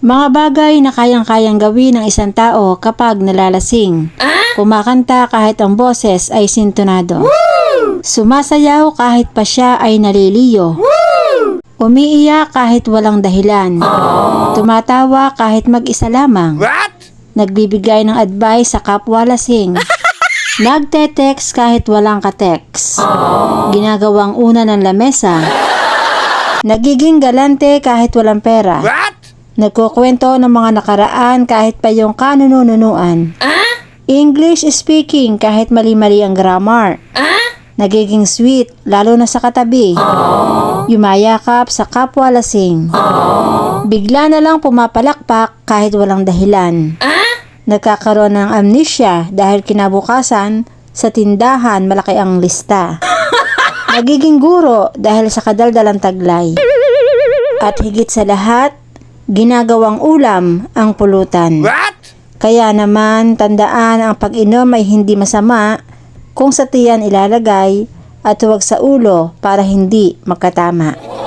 Mga bagay na kayang-kayang gawin ng isang tao kapag nalalasing. Kumakanta kahit ang boses ay sintonado. Sumasayaw kahit pa siya ay naliliyo. Umiiyak kahit walang dahilan. Tumatawa kahit mag-isa lamang. What? Nagbibigay ng advice sa kapwa lasing. Nagte-text kahit walang ka-text. Ginagawang una ng lamesa. Nagiging galante kahit walang pera. What? Nagkukwento ng mga nakaraan kahit pa yung kanununuan. English speaking kahit mali-mali ang grammar. Nagiging sweet, lalo na sa katabi. Yumayakap sa kapwa lasing. Bigla na lang pumapalakpak kahit walang dahilan. Nagkakaroon ng amnesia dahil kinabukasan sa tindahan malaki ang lista. Nagiging guro dahil sa kadaldalang taglay. At higit sa lahat, ginagawang ulam ang pulutan. What? Kaya naman, tandaan ang pag-inom ay hindi masama kung sa tiyan ilalagay at huwag sa ulo para hindi magkatama.